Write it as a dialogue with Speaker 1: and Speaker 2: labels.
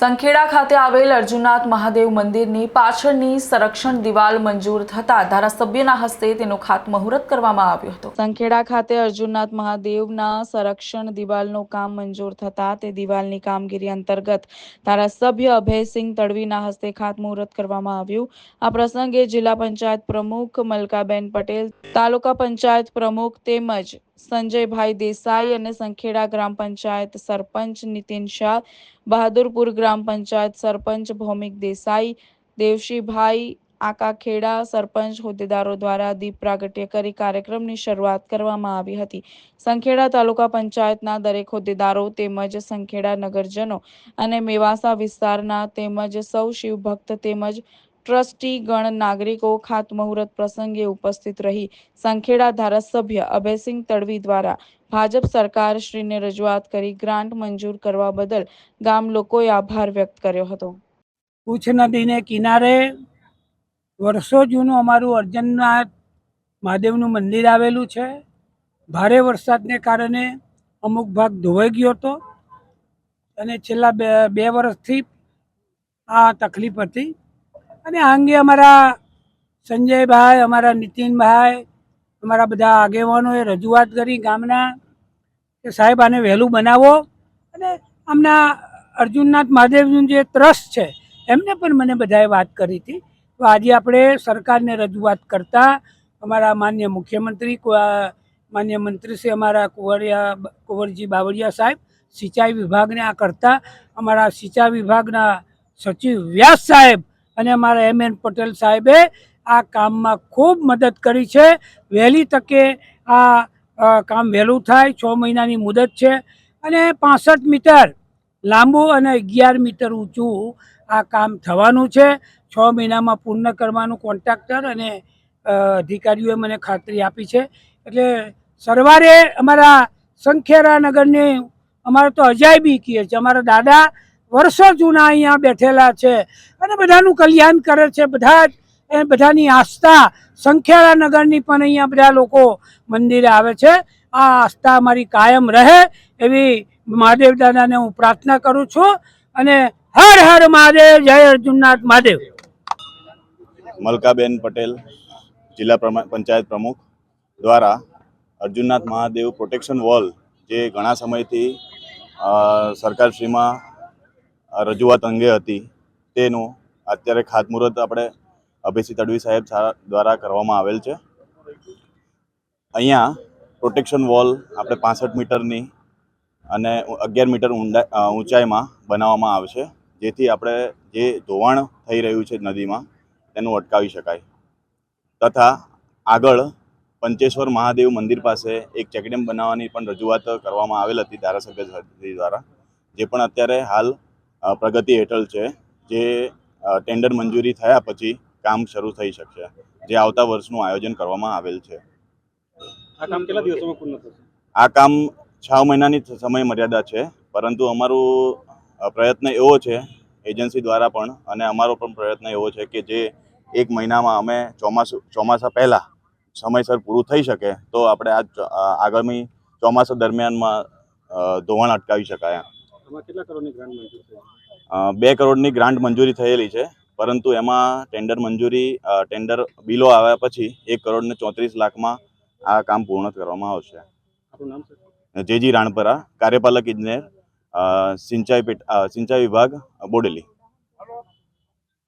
Speaker 1: સંખેડા ખાતે આવેલ અર્જુનાથ મહાદેવ મંદિરની પાછળની સંરક્ષણ દિવાલ મંજૂર થતા ધારાસભ્યના હસ્તે તેનો ખાતમુહૂર્ત કરવામાં આવ્યો હતો. સંખેડા ખાતે અર્જુનાથ મહાદેવના સંરક્ષણ દિવાલનું કામ મંજૂર થતા તે દિવાલની કામગીરી અંતર્ગત ધારાસભ્ય અભયસિંહ તડવીના હસ્તે ખાતમુહૂર્ત કરવામાં આવ્યું. આ પ્રસંગે જિલ્લા પંચાયત પ્રમુખ મલકાબેન પટેલ, તાલુકા પંચાયત પ્રમુખ તેમજ સંજયભાઈ દેસાઈ અને સંખેડા ગ્રામ પંચાયત સરપંચ નીતિન શાહ, બહાદુરપુર ગ્રામ પંચાયત સરપંચ ભૌમિક દેસાઈ, દેવશીભાઈ આકાખેડા સરપંચ હોદ્દેદારો દ્વારા દીપ પ્રાગટ્ય કરી કાર્યક્રમની શરૂઆત કરવામાં આવી હતી. સંખેડા તાલુકા પંચાયતના દરેક હોદ્દેદારો તેમજ સંખેડા નગરજનો અને મેવાસા વિસ્તારના તેમજ સૌ શિવભક્ત તેમજ ટ્રસ્ટી ગણ નાગરિકો ખાતમુહૂર્ત પ્રસંગે ઉપસ્થિત રહી સંખેડા ધારાસભ્ય અભયસિંહ તડવી દ્વારા ભાજપ સરકાર શ્રીને રજૂઆત કરી ગ્રાન્ટ મંજૂર કરવા બદલ ગામ લોકોએ આભાર વ્યક્ત કર્યો હતો.
Speaker 2: ઉચ્ચ નદીને કિનારે વર્ષો જૂનું અમારું અર્જનનાથ મહાદેવનું મંદિર આવેલું છે. ભારે વરસાદને કારણે અમુક ભાગ ધોવાઈ ગયો હતો અને છેલ્લા બે બે વર્ષથી આ તકલીફ હતી. અને આ અંગે અમારા સંજયભાઈ, અમારા નીતિનભાઈ, અમારા બધા આગેવાનોએ રજૂઆત કરી ગામના કે સાહેબ આને વહેલું બનાવો. અને આમના અર્જુનનાથ મહાદેવનું જે ટ્રસ્ટ છે, એમને પણ મને બધાએ વાત કરી હતી. તો આજે આપણે સરકારને રજૂઆત કરતા અમારા માન્ય મુખ્યમંત્રી માન્ય મંત્રી શ્રી અમારા કુંવરિયા, કુંવરજી બાવળિયા સાહેબ, સિંચાઈ વિભાગને આ કરતા અમારા સિંચાઈ વિભાગના સચિવ વ્યાસ સાહેબ અને અમારા એમ એન પટેલ સાહેબે આ કામમાં ખૂબ મદદ કરી છે. વહેલી તકે આ કામ વહેલું થાય, છ મહિનાની મુદત છે. અને પાસઠ મીટર લાંબુ અને અગિયાર મીટર ઊંચું આ કામ થવાનું છે. છ મહિનામાં પૂર્ણ કરવાનું કોન્ટ્રાક્ટર અને અધિકારીઓએ મને ખાતરી આપી છે. એટલે સરવારે અમારા સંખેરા નગરની અમારે તો અજાયબી કહીએ છે. અમારા દાદા વર્ષો જૂના અહીંયા બેઠેલા છે. અને બધાનું કલ્યાણ કરે છે. બધા જ, એ બધાની આસ્થા સંખેરા નગરની પણ અહીંયા બધા લોકો મંદિરે આવે છે. આ આસ્થા અમારી કાયમ રહે એવી મહાદેવ દાદાને હું પ્રાર્થના કરું છું. અને હર હર મહાદેવ, જય અર્જુનનાથ મહાદેવ.
Speaker 3: મલકાબેન પટેલ, જિલ્લા પંચાયત પ્રમુખ દ્વારા અર્જુનનાથ મહાદેવ પ્રોટેક્શન વોલ જે ઘણા સમયથી સરકારશ્રીમાં રજૂઆત અંગે હતી. તેનું અત્યારે ખાતમુહૂર્ત આપણે અભયસિંહ તડવી સાહેબ દ્વારા કરવામાં આવેલ છે. અહીંયા પ્રોટેક્શન વોલ આપણે પાસઠ મીટરની અને અગિયાર મીટર ઊંડા ઊંચાઈમાં બનાવવામાં આવશે જેથી આપણે જે ધોવાણ થઈ રહ્યું છે નદીમાં તેનું અટકાવી શકાય. તથા આગળ પંચેશ્વર મહાદેવ મંદિર પાસે એક ચેકડેમ બનાવવાની પણ રજૂઆત કરવામાં આવેલ હતી ધારાસભ્ય દ્વારા, જે પણ અત્યારે હાલ પ્રગતિ હેઠળ છે જે ટેન્ડર મંજૂરી થયા પછી કામ શરૂ થઈ શકશે જે આવતા વર્ષનું આયોજન કરવામાં આવેલ છે.
Speaker 4: આ કામ કેટલા દિવસોમાં પૂર્ણ થશે?
Speaker 3: આ કામ છ મહિનાની સમય મર્યાદા છે પરંતુ અમારું પ્રયત્ન એવો છે એજન્સી દ્વારા પણ અને અમારો પણ પ્રયત્ન એવો છે કે જે એક મહિનામાં અમે ચોમાસું ચોમાસા પહેલાં સમયસર પૂરું થઈ શકે તો આપણે આ આગામી ચોમાસા દરમિયાનમાં ધોવાણ અટકાવી શકાય બે કરોડની ગ્રાન્ટ મંજૂરી થયેલી છે પરંતુ એમાં ટેન્ડર મંજૂરી ટેન્ડર બિલો આવ્યા પછી એક કરોડ ને ચોત્રીસ લાખમાં આ કામ પૂર્ણ કરવામાં આવશે. જેજી રાણપરા કાર્યપાલક ઇજનેર સિંચાઈ સિંચાઈ વિભાગ બોડેલી.